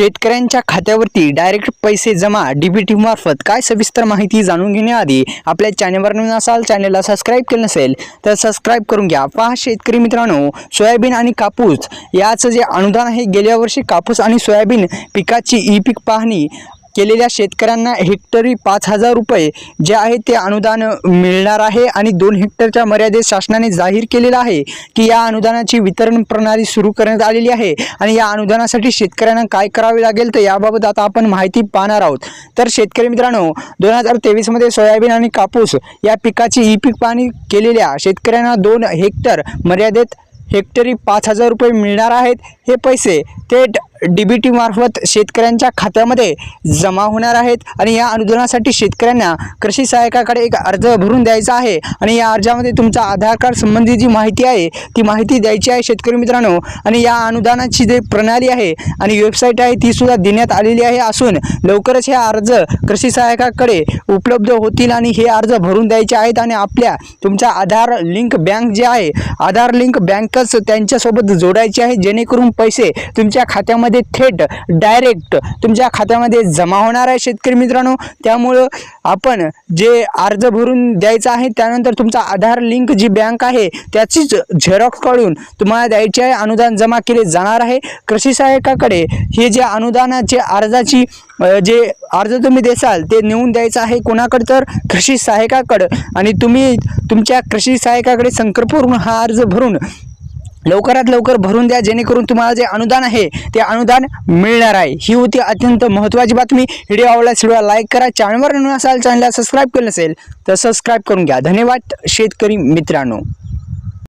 शेतकऱ्यांच्या खात्यावरती डायरेक्ट पैसे जमा डीबीटी मार्फत. काय सविस्तर माहिती जाणून घेण्याआधी आपल्या चॅनलवर नवीन असाल चॅनलला सबस्क्राईब केलं नसेल तर सबस्क्राईब करून घ्या. पहा शेतकरी मित्रांनो सोयाबीन आणि कापूस. याचं जे अनुदान आहे गेल्या वर्षी कापूस आणि सोयाबीन पिकाची ई पीक पाहणी केलेल्या शेतकऱ्यांना हेक्टरी पाच हजार रुपये जे आहे ते अनुदान मिळणार आहे आणि दोन हेक्टरच्या मर्यादेत शासनाने जाहीर केलेलं आहे की या अनुदानाची वितरण प्रणाली सुरू करण्यात आलेली आहे. आणि या अनुदानासाठी शेतकऱ्यांना काय करावे लागेल तर याबाबत आता आपण माहिती पाहणार आहोत. तर शेतकरी मित्रांनो दोन हजार तेवीसमध्ये सोयाबीन आणि कापूस या पिकाची ई पीक पाहणी केलेल्या शेतकऱ्यांना दोन हेक्टर मर्यादेत हेक्टरी पाच हजार रुपये मिळणार आहेत. हे पैसे थेट डी बी मार्फत शेतकऱ्यांच्या खात्यामध्ये जमा होणार आहेत. आणि या अनुदानासाठी शेतकऱ्यांना कृषी सहायकाकडे एक अर्ज भरून द्यायचा आहे. आणि या अर्जामध्ये तुमचा आधार कार्ड संबंधी जी माहिती आहे ती माहिती द्यायची आहे शेतकरी मित्रांनो. आणि या अनुदानाची जी प्रणाली आहे आणि वेबसाईट आहे ती सुद्धा देण्यात आलेली आहे असून लवकरच हे अर्ज कृषी सहायकाकडे उपलब्ध होतील आणि हे अर्ज भरून द्यायचे आहेत. आणि आपल्या तुमच्या आधार लिंक बँक जे आहे आधार लिंक बँकच त्यांच्यासोबत जोडायची आहे. जेणेकरून पैसे तुमच्या खात्यामध्ये थेट डायरेक्ट तुमच्या खात्यामध्ये जमा होणार आहे शेतकरी मित्रांनो. त्यामुळं आपण जे अर्ज भरून द्यायचा आहे त्यानंतर तुमचा आधार लिंक जी बँक आहे त्याचीच झेरॉक्स काढून तुम्हाला द्यायचे आहे. अनुदान जमा केले जाणार आहे. कृषी सहायकाकडे हे जे अनुदानाचे अर्जाची जे अर्ज तुम्ही देसाल ते नेऊन द्यायचं आहे कोणाकडे तर? कृषी सहायकाकडं आणि तुम्ही तुमच्या कृषी सहायकाकडे संकरपूर्ण हा अर्ज भरून लवकरात लवकर भरून द्या जेणेकरून तुम्हाला जे अनुदान आहे ते अनुदान मिळणार आहे. ही होती अत्यंत महत्त्वाची बातमी. व्हिडिओ आवडल्यास व्हिडिओ लाईक करा. चॅनलवर नवीन असाल चॅनलला सबस्क्राईब केलं नसेल तर सबस्क्राईब करून घ्या. धन्यवाद शेतकरी मित्रांनो.